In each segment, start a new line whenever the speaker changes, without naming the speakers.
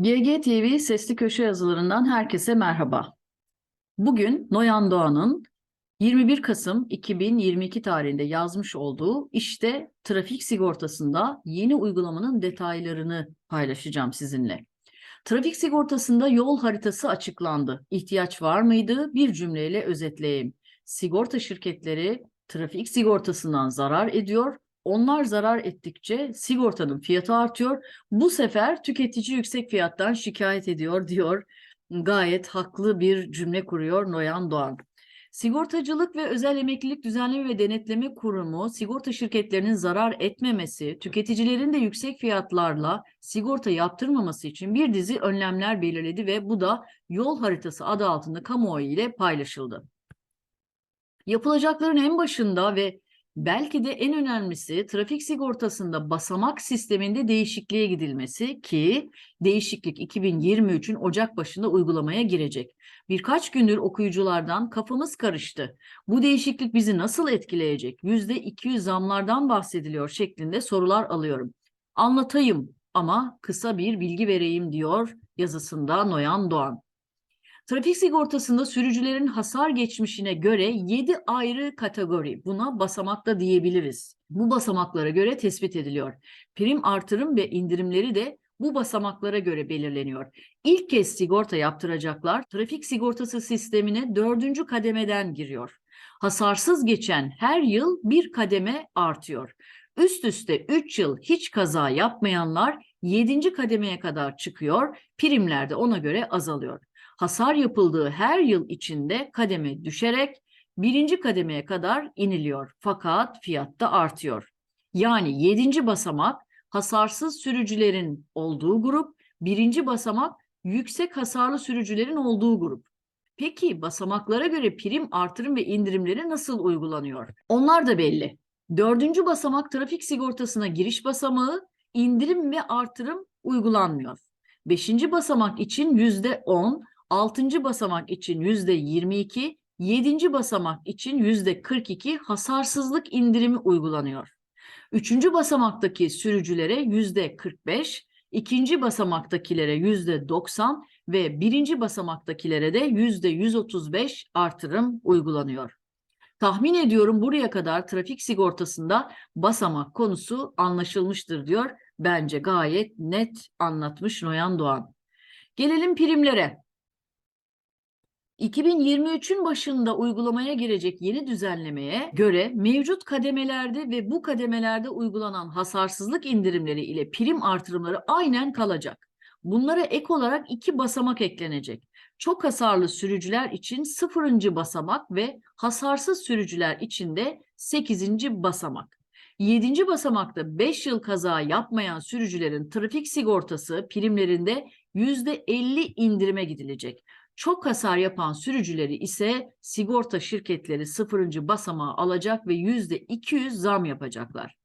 GGTV Sesli Köşe yazılarından herkese merhaba. Bugün Noyan Doğan'ın 21 Kasım 2022 tarihinde yazmış olduğu işte trafik sigortasında yeni uygulamanın detaylarını paylaşacağım sizinle. Trafik sigortasında yol haritası açıklandı. İhtiyaç var mıydı? Bir cümleyle özetleyeyim. Sigorta şirketleri trafik sigortasından zarar ediyor. Onlar zarar ettikçe sigortanın fiyatı artıyor. Bu sefer tüketici yüksek fiyattan şikayet ediyor diyor. Gayet haklı bir cümle kuruyor Noyan Doğan. Sigortacılık ve Özel Emeklilik Düzenleme ve Denetleme Kurumu sigorta şirketlerinin zarar etmemesi, tüketicilerin de yüksek fiyatlarla sigorta yaptırmaması için bir dizi önlemler belirledi ve bu da yol haritası adı altında kamuoyu ile paylaşıldı. Yapılacakların en başında ve belki de en önemlisi trafik sigortasında basamak sisteminde değişikliğe gidilmesi ki değişiklik 2023'ün Ocak başında uygulamaya girecek. Birkaç gündür okuyuculardan kafamız karıştı. Bu değişiklik bizi nasıl etkileyecek? %200 zamlardan bahsediliyor şeklinde sorular alıyorum. Anlatayım ama kısa bir bilgi vereyim diyor yazısında Noyan Doğan. Trafik sigortasında sürücülerin hasar geçmişine göre 7 ayrı kategori buna basamakta diyebiliriz. Bu basamaklara göre tespit ediliyor. Prim artırım ve indirimleri de bu basamaklara göre belirleniyor. İlk kez sigorta yaptıracaklar trafik sigortası sistemine dördüncü kademeden giriyor. Hasarsız geçen her yıl bir kademe artıyor. Üst üste 3 yıl hiç kaza yapmayanlar 7. kademeye kadar çıkıyor, primler de ona göre azalıyor hasar yapıldığı her yıl içinde kademe düşerek birinci kademeye kadar iniliyor. Fakat fiyatta artıyor. Yani yedinci basamak hasarsız sürücülerin olduğu grup, birinci basamak yüksek hasarlı sürücülerin olduğu grup. Peki basamaklara göre prim artırım ve indirimleri nasıl uygulanıyor? Onlar da belli. Dördüncü basamak trafik sigortasına giriş basamağı, indirim ve artırım uygulanmıyor. Beşinci basamak için yüzde on, 6. basamak için yüzde 22, 7. basamak için yüzde 42 hasarsızlık indirimi uygulanıyor. 3. basamaktaki sürücülere yüzde 45, ikinci basamaktakilere yüzde 90 ve birinci basamaktakilere de yüzde 135 artırım uygulanıyor. Tahmin ediyorum buraya kadar trafik sigortasında basamak konusu anlaşılmıştır diyor. Bence gayet net anlatmış Noyan Doğan. Gelelim primlere. 2023'ün başında uygulamaya girecek yeni düzenlemeye göre mevcut kademelerde ve bu kademelerde uygulanan hasarsızlık indirimleri ile prim artırımları aynen kalacak. Bunlara ek olarak iki basamak eklenecek. Çok hasarlı sürücüler için sıfırıncı basamak ve hasarsız sürücüler için de sekizinci basamak. Yedinci basamakta 5 yıl kaza yapmayan sürücülerin trafik sigortası primlerinde %50 indirime gidilecek. Çok hasar yapan sürücüleri ise sigorta şirketleri sıfırıncı basamağı alacak ve yüzde 200 zam yapacaklar.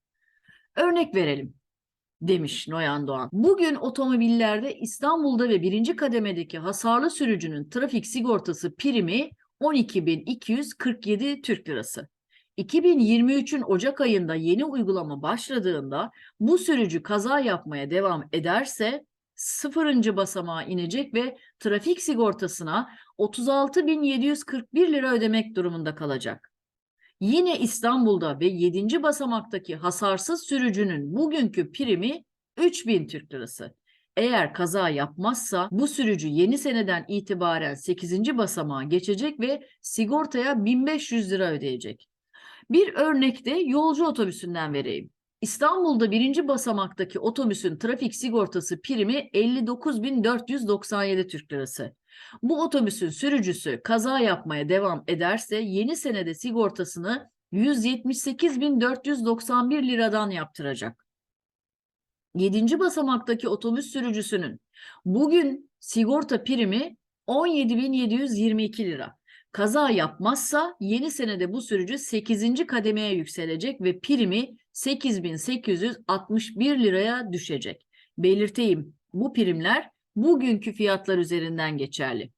Örnek verelim demiş Noyan Doğan. Bugün otomobillerde İstanbul'da ve birinci kademedeki hasarlı sürücünün trafik sigortası primi 12.247 Türk Lirası. 2023'ün Ocak ayında yeni uygulama başladığında bu sürücü kaza yapmaya devam ederse sıfırıncı basamağa inecek ve trafik sigortasına 36.741 lira ödemek durumunda kalacak. Yine İstanbul'da ve 7. basamaktaki hasarsız sürücünün bugünkü primi 3000 Türk Lirası. Eğer kaza yapmazsa bu sürücü yeni seneden itibaren 8. basamağa geçecek ve sigortaya 1500 lira ödeyecek. Bir örnek de yolcu otobüsünden vereyim. İstanbul'da birinci basamaktaki otobüsün trafik sigortası primi 59.497 Türk Lirası. Bu otobüsün sürücüsü kaza yapmaya devam ederse yeni senede sigortasını 178.491 liradan yaptıracak. Yedinci basamaktaki otobüs sürücüsünün bugün sigorta primi 17.722 lira. Kaza yapmazsa yeni senede bu sürücü 8. kademeye yükselecek ve primi 8861 liraya düşecek. Belirteyim bu primler bugünkü fiyatlar üzerinden geçerli.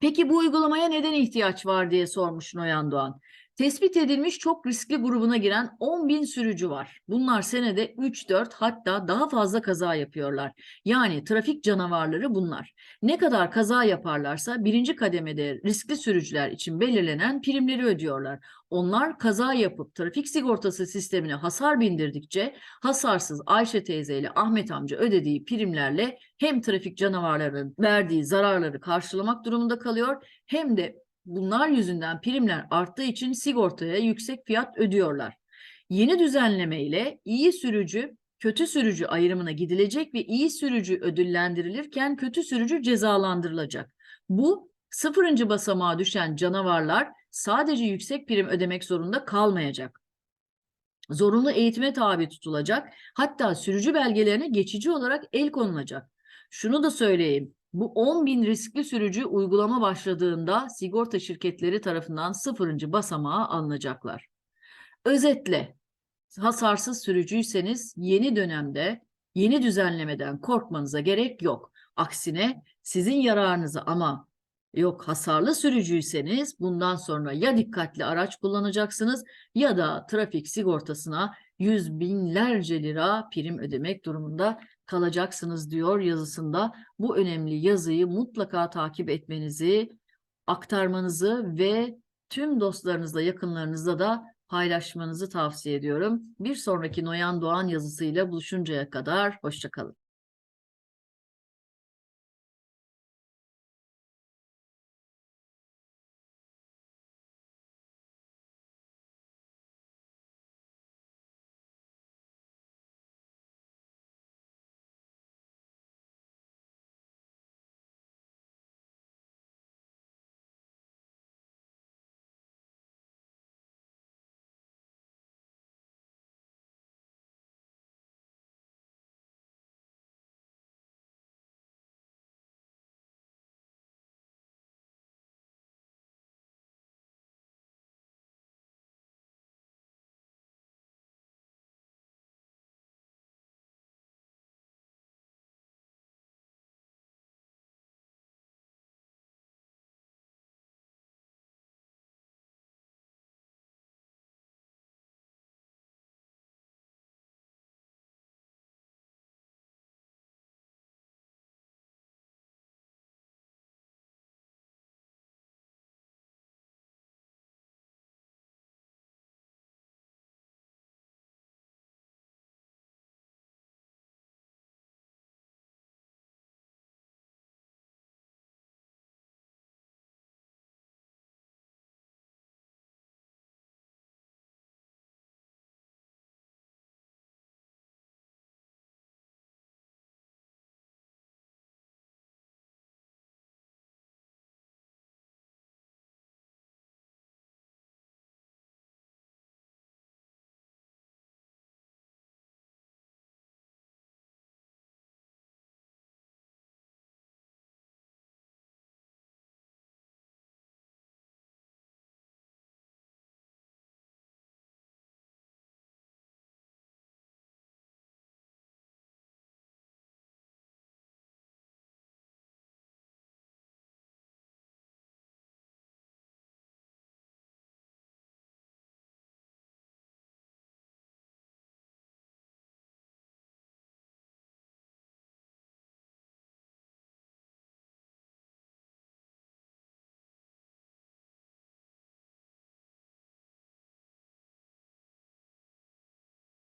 Peki bu uygulamaya neden ihtiyaç var diye sormuş Noyan Doğan. Tespit edilmiş çok riskli grubuna giren 10 bin sürücü var. Bunlar senede 3-4 hatta daha fazla kaza yapıyorlar. Yani trafik canavarları bunlar. Ne kadar kaza yaparlarsa birinci kademede riskli sürücüler için belirlenen primleri ödüyorlar. Onlar kaza yapıp trafik sigortası sistemine hasar bindirdikçe hasarsız Ayşe teyze ile Ahmet amca ödediği primlerle hem trafik canavarlarının verdiği zararları karşılamak durumunda kalıyor hem de bunlar yüzünden primler arttığı için sigortaya yüksek fiyat ödüyorlar. Yeni düzenleme ile iyi sürücü, kötü sürücü ayrımına gidilecek ve iyi sürücü ödüllendirilirken kötü sürücü cezalandırılacak. Bu sıfırıncı basamağa düşen canavarlar sadece yüksek prim ödemek zorunda kalmayacak. Zorunlu eğitime tabi tutulacak. Hatta sürücü belgelerine geçici olarak el konulacak. Şunu da söyleyeyim. Bu 10 bin riskli sürücü uygulama başladığında sigorta şirketleri tarafından sıfırıncı basamağa alınacaklar. Özetle, hasarsız sürücüyseniz yeni dönemde yeni düzenlemeden korkmanıza gerek yok. Aksine sizin yararınıza ama yok hasarlı sürücüyseniz bundan sonra ya dikkatli araç kullanacaksınız ya da trafik sigortasına yüz binlerce lira prim ödemek durumunda kalacaksınız diyor yazısında. Bu önemli yazıyı mutlaka takip etmenizi, aktarmanızı ve tüm dostlarınızla, yakınlarınızla da paylaşmanızı tavsiye ediyorum. Bir sonraki Noyan Doğan yazısıyla buluşuncaya kadar hoşçakalın.